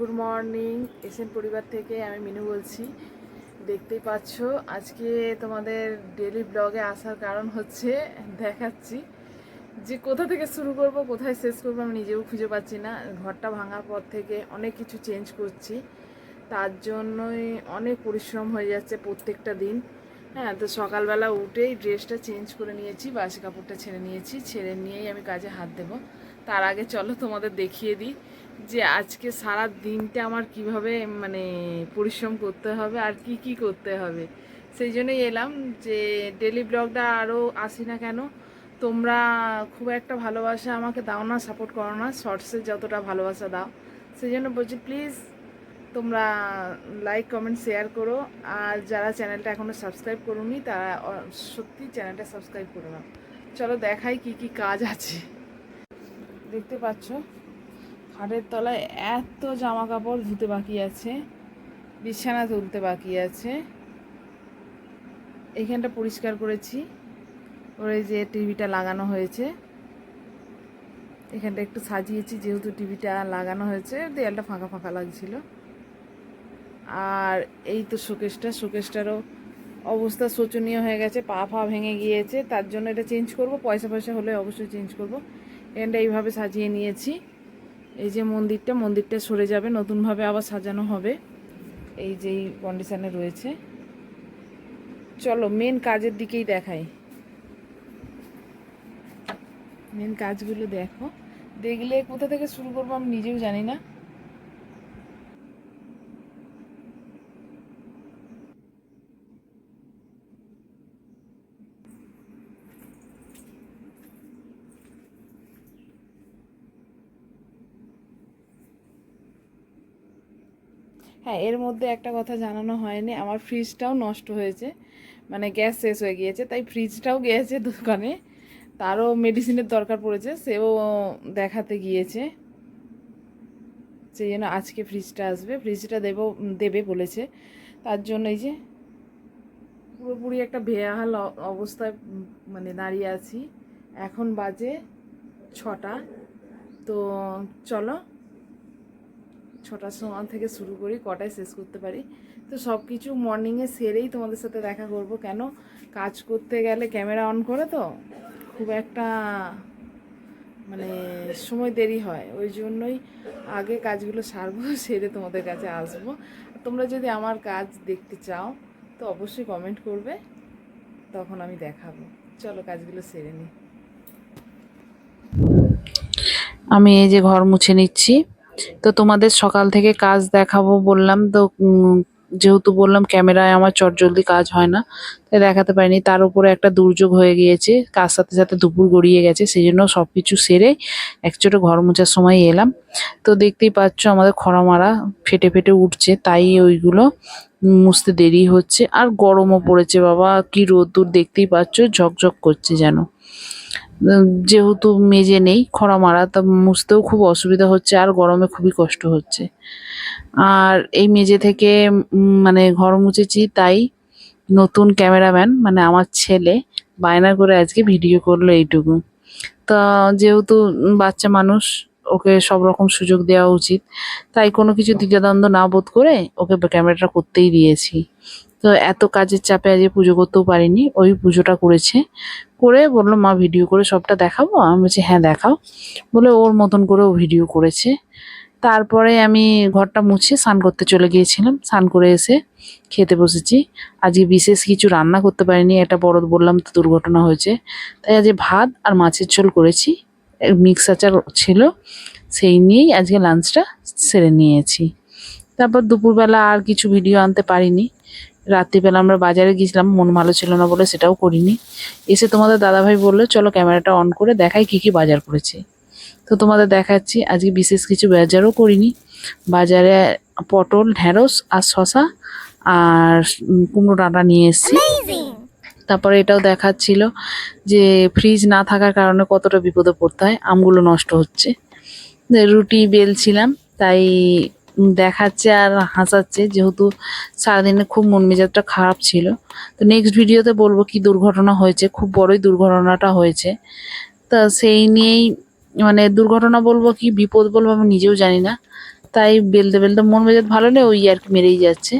Good morning, SN পরিবার থেকে আমি মিনু বলছি। দেখতেই পাচ্ছ, আজকে তোমাদের ডেলি ব্লগে আসার কারণ হচ্ছে, দেখাচ্ছি যে কোথা থেকে শুরু করব, কোথায় শেষ করব আমি নিজেও খুঁজে পাচ্ছি না। ঘরটা ভাঙার পর থেকে অনেক কিছু চেঞ্জ করছি। তার জন্যই অনেক পরিশ্রম হয়ে যাচ্ছে প্রত্যেকটা দিন। হ্যাঁ তো সকালবেলা উঠেই ড্রেসটা চেঞ্জ করে নিয়েছি, বাসি কাপড়টা ছেড়ে নিয়েছি। ছেড়ে নিয়েই আমি কাজে হাত দেবো। তার আগে চলো তোমাদের দেখিয়ে দিই। যে আজকে সারা দিনটা আমার কীভাবে মানে পরিশ্রম করতে হবে আর কি কি করতে হবে। সেই জন্যই এলাম যে ডেলি ব্লগটা আরও আসি না কেন, তোমরা খুব একটা ভালোবাসা আমাকে দাও না সাপোর্ট করো না শর্টসে যতটা ভালোবাসা দাও। সেই জন্য বলছি প্লিজ তোমরা লাইক কমেন্ট শেয়ার করো। আর যারা চ্যানেলটা এখনও সাবস্ক্রাইব করোনি, তারা সত্যি চ্যানেলটা সাবস্ক্রাইব করে নাও। চলো দেখাই কি কি কাজ আছে। দেখতে পাচ্ছ? খাটের তলায় এত জামা কাপড় ধুতে বাকি আছে, বিছানা তুলতে বাকি আছে। এখানটা পরিষ্কার করেছি, ওর যে টিভিটা লাগানো হয়েছে। এখানটা একটু সাজিয়েছি, যেহেতু টিভিটা লাগানো হয়েছে, দেয়ালটা ফাঁকা ফাঁকা লাগছিল। আর এই তো শোকেসটা, শোকেসটারও অবস্থা শোচনীয় হয়ে গেছে, পা ফা ভেঙে গিয়েছে, তার জন্য এটা চেঞ্জ করব পয়সা পয়সা হলে অবশ্যই চেঞ্জ করব। এখানটা এইভাবে সাজিয়ে নিয়েছি। এই যে মন্দিরটা মন্দিরটা সরে যাবে, নতুনভাবে আবার সাজানো হবে। এই যেই কন্ডিশানে রয়েছে। চলো মেন কাজের দিকেই দেখাই। মেন কাজগুলো দেখো। দেখলে কোথা থেকে শুরু করব আমি নিজেও জানি না। হ্যাঁ এর মধ্যে একটা কথা জানানো হয়নি, আমার ফ্রিজটাও নষ্ট হয়েছে মানে গ্যাস শেষ হয়ে গিয়েছে, তাই ফ্রিজটাও গিয়েছে দোকানে, তারও মেডিসিনের দরকার পড়েছে, সেও দেখাতে গিয়েছে সেই জন্য আজকে ফ্রিজটা আসবে ফ্রিজটা দেব, দেবে বলেছে, তার জন্য এই যে পুরোপুরি একটা বেহাল অবস্থায় মানে দাঁড়িয়ে আছি, এখন বাজে ছটা, তো চলো ছটার সময় থেকে শুরু করি, কটায় শেষ করতে পারি। তো সব কিছু মর্নিংয়ে সেরেই তোমাদের সাথে দেখা করব। কেন? কাজ করতে গেলে ক্যামেরা অন করে তো খুব একটা মানে সময় দেরি হয়। ওই জন্যই আগে কাজগুলো সারবো, সেরে তোমাদের কাছে আসব। তোমরা যদি আমার কাজ দেখতে চাও, তো অবশ্যই কমেন্ট করবে। তখন আমি দেখাবো। চলো কাজগুলো সেরে নিই। আমি এই যে ঘর মুছে নিচ্ছি। তো তোমাদের সকাল থেকে কাজ দেখাবো বললাম। তো যেহেতু বললাম ক্যামেরায় আমার চটজলদি কাজ হয় না, তাই দেখাতে পারিনি। তার উপরে একটা দুর্যোগ হয়ে গিয়েছে, কার সাথে সাথে দুপুর গড়িয়ে গেছে, সেই জন্য সব কিছু সেরে একচোটে ঘর মোছার সময় এলাম। তো দেখতেই পাচ্ছ আমাদের খরা মারা ফেটে ফেটে উঠছে, তাই ওইগুলো মুছতে দেরি হচ্ছে। আর গরমও পড়েছে বাবা, কি রোদ্দুর দেখতেই পাচ্ছ, ঝকঝক করছে যেন। যেহেতু মেজে নেই, খরা মারা, তা মুছতেও খুব অসুবিধা হচ্ছে আর গরমে খুবই কষ্ট হচ্ছে। আর এই মেজে থেকে মানে ঘর মুছেছি, তাই নতুন ক্যামেরাম্যান মানে আমার ছেলে, বায়না করে আজকে ভিডিও করল এইটুকু। তা যেহেতু বাচ্চা মানুষ, ওকে সব রকম সুযোগ দেওয়া উচিত, তাই কোনো কিছু দ্বিধাদ্বন্দ্ব না বোধ করে ওকে ক্যামেরাটা করতেই দিয়েছি। তো এত কাজের চাপে আজকে পুজো করতেও পারিনি, ওই পুজোটা করেছে। করে বলল, মা ভিডিও করে সবটা দেখাবো? আমি বলছি হ্যাঁ দেখাও। বলে ওর মতন করে ও ভিডিও করেছে। তারপরে আমি ঘরটা মুছে স্নান করতে চলে গিয়েছিলাম। স্নান করে এসে খেতে বসেছি। আজকে বিশেষ কিছু রান্না করতে পারিনি, এটা বড় বললাম তো দুর্ঘটনা হয়েছে। তাই আজকে ভাত আর মাছের ঝোল করেছি। মিক্স আচার ছিল, সেই নিয়েই আজকে লাঞ্চটা সেরে নিয়েছি। তারপর দুপুরবেলা আর কিছু ভিডিও আনতে পারিনি। রাত্রিবেলা আমরা বাজারে গিয়েছিলাম, মন ভালো ছিল না বলে সেটাও করিনি। এসে তোমাদের দাদাভাই বলল, চলো ক্যামেরাটা অন করে দেখাই কি কি বাজার করেছি। তো তোমাদের দেখাচ্ছি, আজকে বিশেষ কিছু বাজারও করিনি। বাজারে পটল, ঢেঁড়স আর শশা আর কুমড়ো ডাঁটা নিয়ে এসেছি। তারপরে এটাও দেখাচ্ছিল যে ফ্রিজ না থাকার কারণে কতটা বিপদে পড়তে হয়, আমগুলো নষ্ট হচ্ছে। রুটি বেলছিলাম, তাই দেখাচ্ছে আর হাসাচ্ছে, যেহেতু সারাদিনে খুব মন মেজাজটা খারাপ ছিল। তো নেক্সট ভিডিওতে বলব কি দুর্ঘটনা হয়েছে, খুব বড়ই দুর্ঘটনাটা হয়েছে। তা সেই নিয়েই মানে দুর্ঘটনা বলব কি, বিপদ বলব আমি নিজেও জানি না। তাই বেলতে বেলতে মন মেজাজ ভালো নেই ওই আর কি মেরেই যাচ্ছে।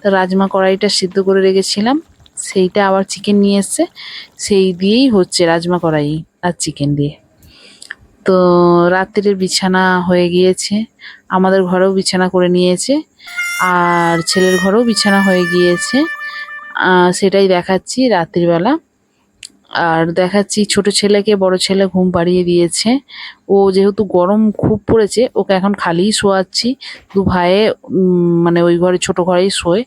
তো রাজমা কড়াইটা সিদ্ধ করে রেখেছিলাম, সেইটা আবার চিকেন নিয়ে এসছে। সেই দিয়েই হচ্ছে রাজমা কড়াই আর চিকেন দিয়ে। তো রাত্রির বিছানা হয়ে গিয়েছে। আমাদের ঘরেও বিছানা করে নিয়েছে আর ছেলের ঘরেও বিছানা হয়ে গিয়েছে। সেটাই দেখাচ্ছি রাত্রিবেলা। আর দেখাচ্ছি ছোট ছেলেকে, বড় ছেলে ঘুম পাড়িয়ে দিয়েছে। ও যেহেতু গরম খুব পড়েছে, ওকে এখন খালিই শোয়াচ্ছি। দু ভাইয়ে মানে ওই ঘরে, ছোট ঘরেই শোয়।